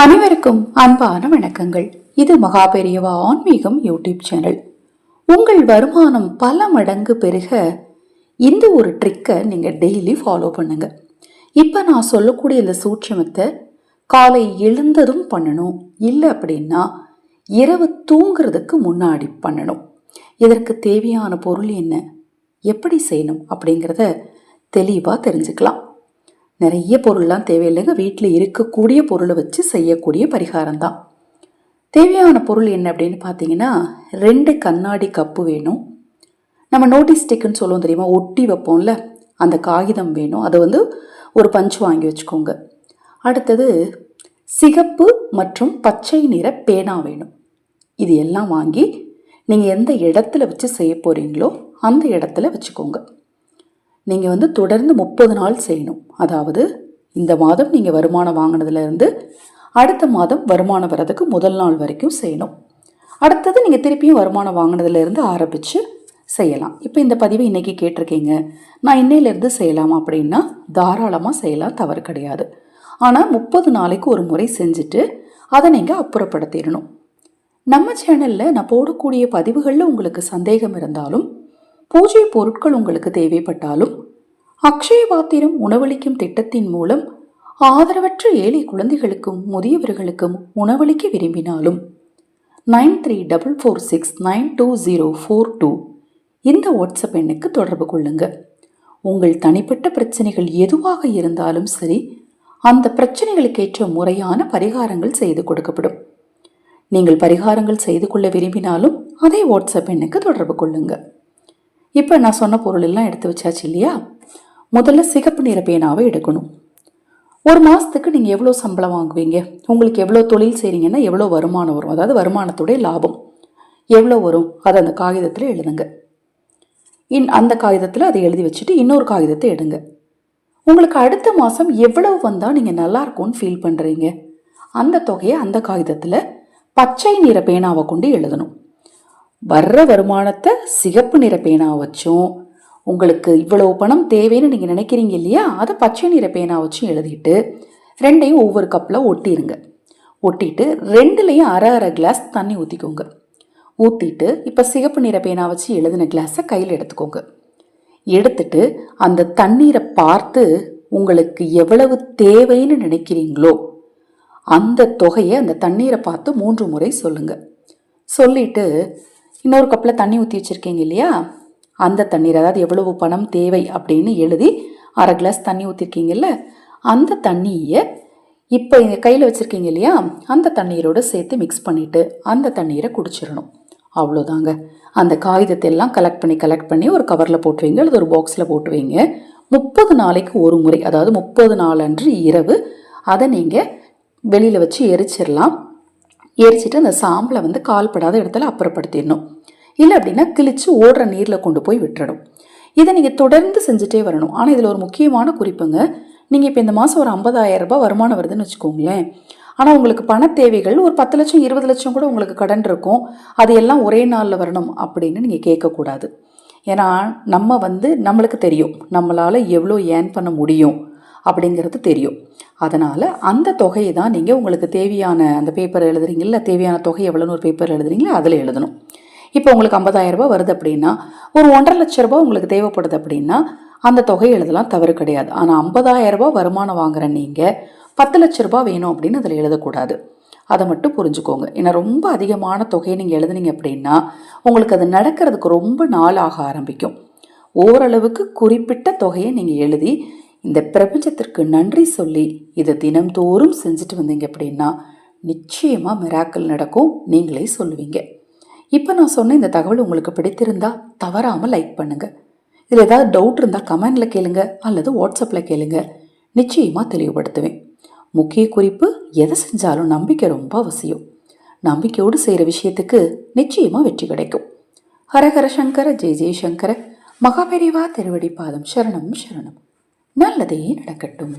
அனைவருக்கும் அன்பான வணக்கங்கள். இது மகாபெரியவா ஆன்மீகம் யூடியூப் சேனல். உங்கள் வருமானம் பல மடங்கு பெருக இந்த ஒரு ட்ரிக்கை நீங்கள் டெய்லி ஃபாலோ பண்ணுங்க. இப்போ நான் சொல்லக்கூடிய இந்த சூட்சமத்தை காலை எழுந்ததும் பண்ணணும். இல்லை அப்படின்னா இரவு தூங்குறதுக்கு முன்னாடி பண்ணணும். இதற்கு தேவையான பொருள் என்ன? எப்படி செய்யணும் அப்படிங்கிறத தெளிவாக தெரிஞ்சுக்கலாம். நிறைய பொருள்லாம் தேவையில்லைங்க. வீட்டில் இருக்கக்கூடிய பொருளை வச்சு செய்யக்கூடிய பரிகாரம் தான் தேவையான பொருள் என்ன அப்படின்னு பார்த்தீங்கன்னா ரெண்டு கண்ணாடி கப்பு வேணும். நம்ம நோட்டீஸ் ஸ்டிக்குன்னு சொல்லுவோம் தெரியுமா? ஒட்டி வைப்போம்ல அந்த காகிதம் வேணும். அதை வந்து ஒரு பஞ்ச் வாங்கி வச்சுக்கோங்க. அடுத்தது சிகப்பு மற்றும் பச்சை நிற பேனா வேணும். இது எல்லாம் வாங்கி நீங்கள் எந்த இடத்துல வச்சு செய்ய போகிறீங்களோ அந்த இடத்துல வச்சுக்கோங்க. நீங்கள் வந்து தொடர்ந்து முப்பது நாள் செய்யணும். அதாவது இந்த மாதம் நீங்கள் வருமானம் வாங்கினதுலேருந்து அடுத்த மாதம் வருமானம் வர்றதுக்கு முதல் நாள் வரைக்கும் செய்யணும். அடுத்தது நீங்கள் திருப்பியும் வருமானம் வாங்கினதுலேருந்து ஆரம்பித்து செய்யலாம். இப்போ இந்த பதிவை இன்றைக்கி கேட்டிருக்கீங்க. நான் இன்னையிலேருந்து செய்யலாம் அப்படின்னா தாராளமாக செய்யலாம் தவறு கிடையாது. ஆனால் முப்பது நாளைக்கு ஒரு முறை செஞ்சுட்டு அதை நீங்கள் அப்புறப்படுத்திடணும். நம்ம சேனலில் நான் போடக்கூடிய பதிவுகளில் உங்களுக்கு சந்தேகம் இருந்தாலும் பூஜை பொருட்கள் உங்களுக்கு தேவைப்பட்டாலும் அக்ஷய பாத்திரம் உணவளிக்கும் திட்டத்தின் மூலம் ஆதரவற்ற ஏழை குழந்தைகளுக்கும் முதியவர்களுக்கும் உணவளிக்க விரும்பினாலும் nine three double four six nine two zero four two இந்த வாட்ஸ்அப் எண்ணுக்கு தொடர்பு கொள்ளுங்க. உங்கள் தனிப்பட்ட பிரச்சனைகள் எதுவாக இருந்தாலும் சரி அந்த பிரச்சனைகளுக்கேற்ற முறையான பரிகாரங்கள் செய்து கொடுக்கப்படும். நீங்கள் பரிகாரங்கள் செய்து கொள்ள விரும்பினாலும் அதே வாட்ஸ்அப் எண்ணுக்கு தொடர்பு கொள்ளுங்க. இப்போ நான் சொன்ன பொருள் எல்லாம் எடுத்து வச்சாச்சு இல்லையா? முதல்ல சிகப்பு நிற பேனாவை எடுக்கணும். ஒரு மாதத்துக்கு நீங்கள் எவ்வளோ சம்பளம் வாங்குவீங்க? உங்களுக்கு எவ்வளோ தொழில் செய்கிறீங்கன்னா எவ்வளோ வருமானம் வரும்? அதாவது வருமானத்துடைய லாபம். எவ்வளோ வரும்? அதை அந்த காகிதத்தில் எழுதுங்க. இன் அந்த காகிதத்தில் அதை எழுதி வச்சுட்டு இன்னொரு காகிதத்தை எடுங்க. உங்களுக்கு அடுத்த மாதம் எவ்வளவு வந்தால் நீங்கள் நல்லாயிருக்கும்னு ஃபீல் பண்ணுறீங்க அந்த தொகையை அந்த காகிதத்தில் பச்சை நிற பேனாவை கொண்டு எழுதணும். வர்ற வருமானத்தை சிகப்பு நிற பேனாவை வச்சும் உங்களுக்கு இவ்வளவு பணம் தேவைன்னு நீங்கள் நினைக்கிறீங்க இல்லையா? அதை பச்சை நிற பேனா வச்சு எழுதிட்டு ரெண்டையும் ஒவ்வொரு கப்பில் ஒட்டிடுங்க ஒட்டிட்டு ரெண்டுலேயும் அரை அரை கிளாஸ் தண்ணி ஊற்றிக்கோங்க ஊற்றிட்டு இப்போ சிகப்பு நிற பேனா வச்சு எழுதின கிளாஸை கையில் எடுத்துக்கோங்க. எடுத்துட்டு அந்த தண்ணீரை பார்த்து உங்களுக்கு எவ்வளவு தேவைன்னு நினைக்கிறீங்களோ அந்த தொகையை அந்த தண்ணீரை பார்த்து மூன்று முறை சொல்லுங்கள் சொல்லிட்டு இன்னொரு கப்பில் தண்ணி ஊற்றி வச்சுருக்கீங்க இல்லையா? அந்த தண்ணீர் அதாவது எவ்வளவு பணம் தேவை அப்படின்னு எழுதி அரை கிளாஸ் தண்ணி ஊற்றிருக்கீங்கல்ல அந்த தண்ணியை இப்போ இங்கே கையில் வச்சுருக்கீங்க இல்லையா அந்த தண்ணீரோடு சேர்த்து மிக்ஸ் பண்ணிவிட்டு அந்த தண்ணீரை குடிச்சிடணும். அவ்வளோதாங்க அந்த காகிதத்தை எல்லாம் கலெக்ட் பண்ணி கலெக்ட் பண்ணி ஒரு கவரில் போட்டு வைங்க அல்லது ஒரு பாக்ஸில் போட்டு வைங்க. முப்பது நாளைக்கு ஒரு முறை அதாவது முப்பது நாள் அன்று இரவு அதை நீங்கள் வெளியில் வச்சு எரிச்சிடலாம். எரிச்சிட்டு அந்த சாம்பலை வந்து கால்படாத இடத்துல அப்புறப்படுத்திடணும். இல்லை அப்படின்னா கிழிச்சு ஓடுற நீரில் கொண்டு போய் விட்டுறணும். இதை நீங்கள் தொடர்ந்து செஞ்சுட்டே வரணும். ஆனால் இதில் ஒரு முக்கியமான குறிப்புங்க. நீங்கள் இப்போ இந்த மாதம் ஒரு ஐம்பதாயிரம் ரூபாய் வருமானம் வருதுன்னு வச்சுக்கோங்களேன். ஆனால் உங்களுக்கு பண தேவைகள் ஒரு பத்து லட்சம் இருபது லட்சம் கூட உங்களுக்கு கடன் இருக்கும். அது எல்லாம் ஒரே நாளில் வரணும் அப்படின்னு நீங்கள் கேட்கக்கூடாது. ஏன்னா நம்ம வந்து நம்மளுக்கு தெரியும். நம்மளால் எவ்வளோ ஏர்ன் பண்ண முடியும் அப்படிங்கிறது தெரியும். அதனால் அந்த தொகையை தான் நீங்கள் உங்களுக்கு தேவையான அந்த பேப்பர் எழுதுறீங்களா தேவையான தொகை எவ்வளோன்னு ஒரு பேப்பர் எழுதுறீங்களோ அதில் எழுதணும். இப்போ உங்களுக்கு ஐம்பதாயிரம் ரூபாய் வருது அப்படின்னா ஒரு ஒன்றரை லட்ச ரூபாய் உங்களுக்கு தேவைப்படுது அப்படின்னா அந்த தொகை எழுதலாம் தவறு கிடையாது. ஆனால் ஐம்பதாயிரம் ரூபாய் வருமானம் வாங்குற நீங்கள் பத்து லட்ச ரூபாய் வேணும் அப்படின்னு அதில் எழுதக்கூடாது. அதை மட்டும் புரிஞ்சுக்கோங்க. ஏன்னா ரொம்ப அதிகமான தொகையை நீங்கள் எழுதுனீங்க அப்படின்னா உங்களுக்கு அது நடக்கிறதுக்கு ரொம்ப நாள் ஆக ஆரம்பிக்கும். ஓரளவுக்கு குறிப்பிட்ட தொகையை நீங்கள் எழுதி இந்த பிரபஞ்சத்திற்கு நன்றி சொல்லி இதை தினம்தோறும் செஞ்சுட்டு வந்தீங்க அப்படின்னா நிச்சயமாக மிராக்கள் நடக்கும். நீங்களே சொல்லுவீங்க. இப்போ நான் சொன்ன இந்த தகவல் உங்களுக்கு பிடித்திருந்தா தவறாமல் லைக் பண்ணுங்கள் இதில் ஏதாவது டவுட் இருந்தால் கமெண்டில் கேளுங்க அல்லது வாட்ஸ்அப்பில் கேளுங்க. நிச்சயமாக தெளிவுபடுத்துவேன். முக்கிய குறிப்பு எதை செஞ்சாலும் நம்பிக்கை ரொம்ப அவசியம். நம்பிக்கையோடு செய்கிற விஷயத்துக்கு நிச்சயமாக வெற்றி கிடைக்கும். ஹரஹர சங்கர ஜெய ஜெயசங்கர மகாபெரிவா திருவடி பாதம் சரணம் சரணம். நல்லதே நடக்கட்டும்.